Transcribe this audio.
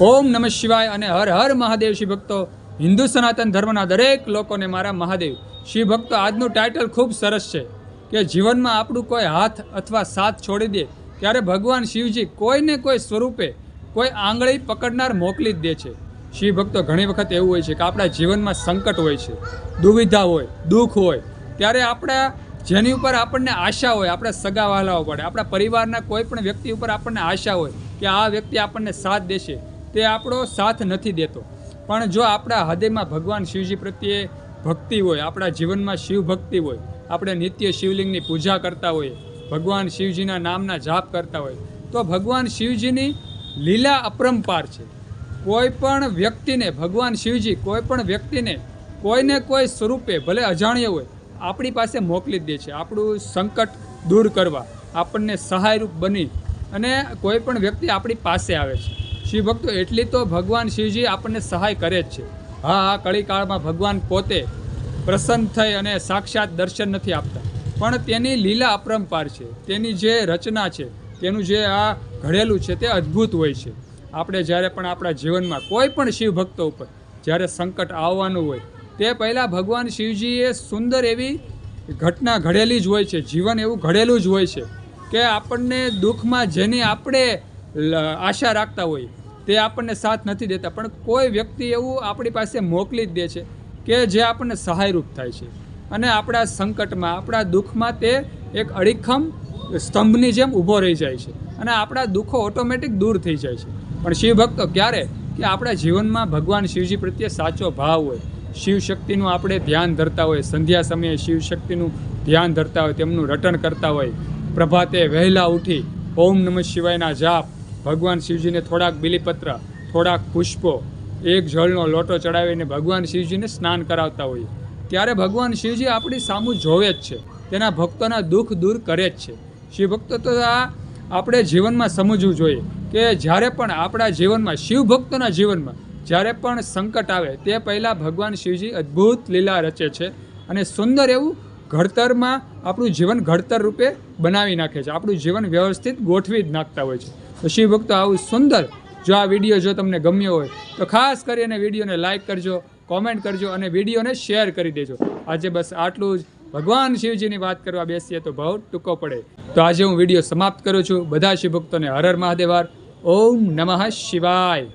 ઓમ નમઃ શિવાય અને હર હર મહાદેવ શિવ ભક્તો, હિન્દુ સનાતન ધર્મના દરેક લોકોને મારા મહાદેવ શિવ ભક્તો, આજનું ટાઇટલ ખૂબ સરસ છે કે જીવનમાં આપણું કોઈ હાથ અથવા સાથ છોડી દે, ત્યારે ભગવાન શિવજી કોઈને કોઈ સ્વરૂપે કોઈ આંગળી પકડનાર મોકલી જ દે છે. શિવ ભક્તો, ઘણી વખત એવું હોય છે કે આપણા જીવનમાં સંકટ હોય છે, દુવિધા હોય, દુઃખ હોય, ત્યારે આપણા જેની ઉપર આપણને આશા હોય, આપણે સગા વહાલાઓ પડે, આપણા પરિવારના કોઈ પણ વ્યક્તિ ઉપર આપણને આશા હોય કે આ વ્યક્તિ આપણને સાથ દેશે તે આપણો સાથ નથી દેતો. પણ જો આપણા હૃદયમાં ભગવાન શિવજી પ્રત્યે ભક્તિ હોય, આપણા જીવનમાં શિવ ભક્તિ હોય, આપણે નિત્ય શિવલિંગની પૂજા કરતા હોઈએ, ભગવાન શિવજીના નામના જાપ કરતા હોય, તો ભગવાન શિવજીની લીલા અપરંપાર છે. કોઈ પણ વ્યક્તિને, ભગવાન શિવજી કોઈ પણ વ્યક્તિને કોઈને કોઈ સ્વરૂપે ભલે અજાણ્ય હોય, આપણી પાસે મોકલી દે છે. આપણું સંકટ દૂર કરવા, આપણને સહાયરૂપ બની અને કોઈ પણ વ્યક્તિ આપણી પાસે આવે છે. શિવ ભક્તો એટલી તો ભગવાન શિવજી આપણને સહાય કરે જ છે. હા હા, કળીકાળમાં ભગવાન પોતે પ્રસન્ન થઈ અને સાક્ષાત દર્શન નથી આપતા. પણ તેની લીલા અપરંપાર છે, તેની જે રચના છે, તેનું જે આ ઘડેલું છે, તે અદ્ભુત હોય છે. આપણે જ્યારે પણ આપણા જીવનમાં કોઈ પણ શિવ ભક્તો ઉપર જ્યારે સંકટ આવવાનું હોય, તે પહેલાં ભગવાન શિવજીએ સુંદર એવી ઘટના ઘડેલી જ હોય છે, જીવન એવું ઘડેલું જ હોય છે કે આપણને દુઃખમાં જેની આપણે આશા રાખતા હોઈએ તે આપણને સાથ નથી દેતા. પણ કોઈ વ્યક્તિ એવું આપણી પાસે મોકલી જ દે છે કે જે આપણને સહાયરૂપ થાય છે. અને આપણા સંકટમાં, આપણા દુઃખમાં તે એક અડીખમ સ્તંભની જેમ ઊભો રહી જાય છે. અને આપણા દુઃખો ઓટોમેટિક દૂર થઈ જાય છે. પણ શિવ ભક્તો, ક્યારે? કે આપણા જીવનમાં ભગવાન શિવજી પ્રત્યે સાચો ભાવ હોય. શિવ શક્તિનું આપણે ધ્યાન ધરતા હોય. સંધ્યા સમયે શિવ શક્તિનું ધ્યાન ધરતા હોય. તેમનું રટણ કરતા હોય. પ્રભાતે વહેલા ઉઠી ઓમ નમઃ શિવાયના જાપ ભગવાન શિવજીને થોડાક બિલીપત્ર, થોડાક પુષ્પો, એક જળનો લોટો ચડાવીને ભગવાન શિવજીને સ્નાન કરાવતા હોઈએ. ત્યારે ભગવાન શિવજી આપણી સામું જોવે જ છે. તેના ભક્તોના દુઃખ દૂર કરે જ છે. શિવ ભક્તો તો આ આપણે જીવનમાં સમજવું જોઈએ કે જ્યારે પણ આપણા જીવનમાં, શિવ ભક્તોના જીવનમાં જ્યારે પણ સંકટ આવે, તે પહેલાં ભગવાન શિવજી અદ્ભુત લીલા રચે છે અને સુંદર એવું ઘડતરમાં આપણું જીવન ઘડતર રૂપે બનાવી નાખે છે. આપણું જીવન વ્યવસ્થિત ગોઠવી જ નાખતા હોય છે. તો શિવ ભક્તો, આવું સુંદર જો આ વીડિયો જો તમને ગમ્યો હોય, તો ખાસ કરીને વિડીયોને લાઇક કરજો, કોમેન્ટ કરજો અને વિડીયોને શેર કરી દેજો. આજે બસ આટલું જ. ભગવાન શિવજીની વાત કરવા બેસીએ તો બહુ ટૂંકો પડે. તો આજે હું વીડિયો સમાપ્ત કરું છું. બધા શિવભક્તોને હર હર મહાદેવાર ઓમ નમઃ શિવાય.